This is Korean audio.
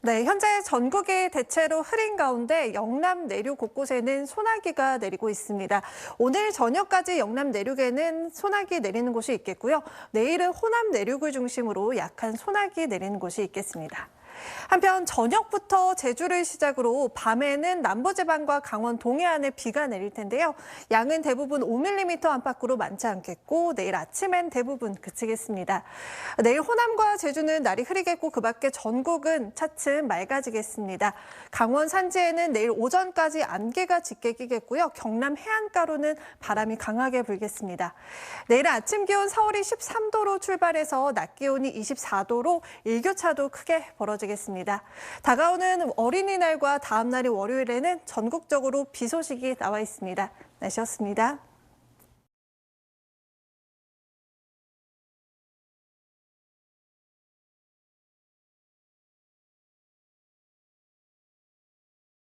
네, 현재 전국이 대체로 흐린 가운데 영남 내륙 곳곳에는 소나기가 내리고 있습니다. 오늘 저녁까지 영남 내륙에는 소나기 내리는 곳이 있겠고요. 내일은 호남 내륙을 중심으로 약한 소나기 내리는 곳이 있겠습니다. 한편 저녁부터 제주를 시작으로 밤에는 남부지방과 강원 동해안에 비가 내릴 텐데요. 양은 대부분 5mm 안팎으로 많지 않겠고 내일 아침엔 대부분 그치겠습니다. 내일 호남과 제주는 날이 흐리겠고 그 밖에 전국은 차츰 맑아지겠습니다. 강원 산지에는 내일 오전까지 안개가 짙게 끼겠고요. 경남 해안가로는 바람이 강하게 불겠습니다. 내일 아침 기온 서울이 13도로 출발해서 낮 기온이 24도로 일교차도 크게 벌어지겠습니다. 다가오는 어린이날과 다음 날이 월요일에는 전국적으로 비 소식이 나와 있습니다. 날씨였습니다.